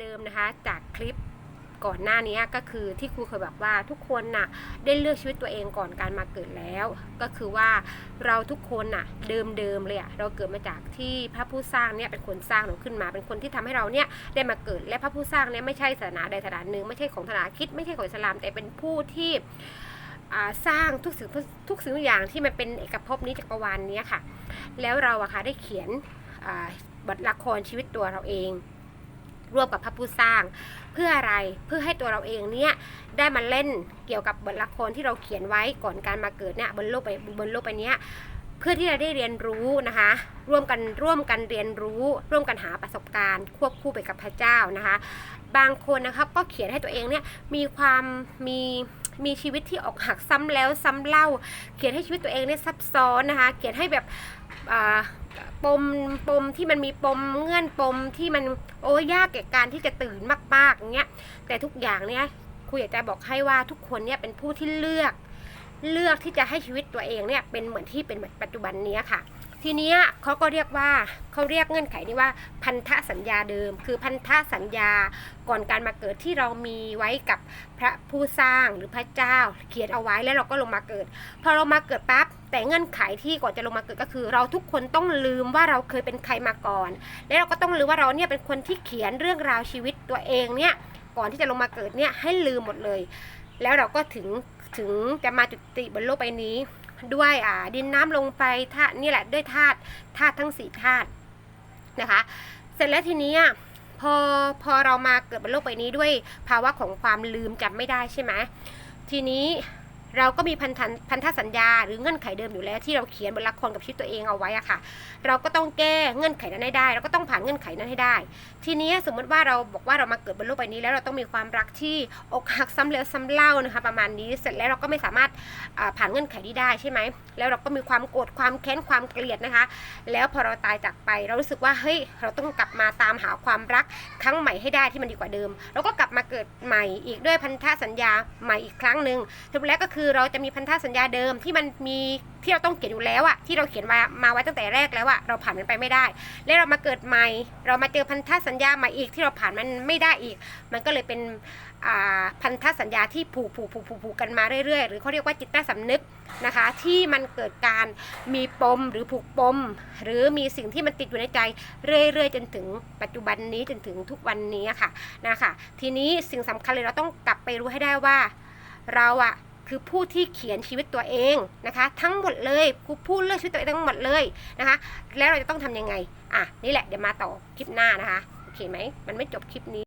เดิมนะคะ จากคลิปก่อนหน้านี้ก็คือที่ครูเคยบอกว่าทุกคนน่ะได้เลือกชีวิตตัวเองก่อนการมาเกิดแล้ว ก็คือว่าเราทุกคนน่ะเดิมเดิมๆเลยอะเราเกิดมาจากที่พระผู้สร้างเนี่ยเป็นคนสร้างเราขึ้นมา เป็นคนที่ทำให้เราเนี่ยได้มาเกิดและพระผู้สร้างเนี่ยไม่ใช่ศาสนาใดศาสนาหนึ่งไม่ใช่ของศาสนาคิดไม่ใช่ของอิสลาม แต่เป็นผู้ที่สร้างทุกสิ่งทุกสิ่งทุกอย่างที่มันเป็นเอกภพนี้จักรวาลเนี้ค่ะ แล้วเราอะค่ะได้เขียนบทละครชีวิตตัวเราเอง ร่วมกับพระผู้สร้าง เพื่ออะไรเพื่อให้ตัวเราเองเนี่ยได้มาเล่นเกี่ยวกับบทละครที่เราเขียนไว้ก่อนการมาเกิดเนี่ยบนโลกไปบนโลกไปเนี้ยเพื่อที่จะได้เรียนรู้นะคะ ร่วมกันร่วมกันเรียนรู้ ร่วมกันหาประสบการณ์ ควบคู่ไปกับพระเจ้านะคะ บางคนนะครับก็เขียนให้ตัวเองเนี่ยมีความมี มีชีวิตที่อกหักซ้ำแล้วซ้ำเล่า เขียนให้ชีวิตตัวเองเนี่ยซับซ้อนนะคะ เขียนให้แบบปมปมที่มันมีปมเงื่อนปมที่มันโอ้ยากแก่การที่จะตื่นมากๆอย่างเงี้ยแต่ทุกอย่างเนี่ยครูอยากจะบอกให้ว่าทุกคนเนี่ยเป็นผู้ที่เลือก เลือกที่จะให้ชีวิตตัวเองเนี่ยเป็นเหมือนที่เป็นปัจจุบันนี้ค่ะ ทีนี้เขาก็เรียกว่าเขาเรียกเงื่อนไขนี้ว่าพันธสัญญาเดิม คือพันธสัญญาก่อนการมาเกิดที่เรามีไว้กับพระผู้สร้างหรือพระเจ้า เขียนเอาไว้แล้วเราก็ลงมาเกิด พอเรามาเกิดปั๊บแต่เงื่อนไขที่ก่อนจะลงมาเกิดก็คือ เราทุกคนต้องลืมว่าเราเคยเป็นใครมาก่อน แล้วเราก็ต้องลืมว่าเราเนี่ยเป็นคนที่เขียนเรื่องราวชีวิตตัวเองเนี่ยก่อนที่จะลงมาเกิดเนี่ยให้ลืมหมดเลย แล้วเราก็ถึงถึงจะมาจุติบนโลกใบนี้ ด้วยอ่าดินน้ำลงไปธาตุนี่แหละด้วยธาตุธาตุทั้งสี่ธาตุนะคะ เสร็จแล้วทีนี้พอพอเรามาเกิดบนโลกใบนี้ด้วยภาวะของความลืมจำไม่ได้ใช่ไหมทีนี้ เราก็มีพันธนพันธสัญญา หรือเงื่อนไขเดิมอยู่แล้วที่เราเขียนบนละครกับชีวิตตัวเองเอาไว้อะค่ะ เราก็ต้องแก้เงื่อนไขนั้นให้ได้ เราก็ต้องผ่านเงื่อนไขนั้นให้ได้ ทีนี้สมมติว่าเราบอกว่าเรามาเกิดบนโลกใบนี้ แล้วเราต้องมีความรักที่อกหักซ้ำแล้วซ้ำเล่านะคะ ประมาณนี้เสร็จแล้วเราก็ไม่สามารถผ่านเงื่อนไขนี้ได้ใช่ไหมแล้วเราก็มีความโกรธความแค้นความเกลียดนะคะ แล้วพอเราตายจากไป เรารู้สึกว่าเฮ้ยเราต้องกลับมาตามหาความรักครั้งใหม่ให้ได้ที่มันดีกว่าเดิมเราก็กลับมาเกิดใหม่อีกด้วยพันธสัญญาใหม่อีกครั้งหนึ่งสรุปแล้วก็คืือเราจะมีพันธสัญญาเดิมที่มันมีที่เราต้องเขียนอยู่แล้วอะที่เราเขียนมามาไว้ตั้งแต่แรกแล้วอะเราผ่านมันไปไม่ได้ แล้วเรามาเกิดใหม่ เรามาเจอพันธสัญญาใหม่อีกที่เราผ่านมันไม่ได้อีก มันก็เลยเป็นพันธสัญญาที่ผูกผูกผูกผูกผูกกันมาเรื่อยๆ หรือเขาเรียกว่าจิตใต้สำนึกนะคะ ที่มันเกิดการมีปมหรือผูกปม หรือมีสิ่งที่มันติดอยู่ในใจเรื่อยๆ จนถึงปัจจุบันนี้จนถึงทุกวันนี้ค่ะนะคะทีนี้สิ่งสำคัญเลยเราต้องกลับไปรู้ให้ได้ว่า เราอะ คือผู้ที่เขียนชีวิตตัวเองนะคะ ทั้งหมดเลยครูพูดเรื่องชีวิตตัวเองทั้งหมดเลยนะคะ แล้วเราจะต้องทำยังไง อะ นี่แหละเดี๋ยวมาต่อคลิปหน้านะคะ โอเคไหม มันไม่จบคลิปนี้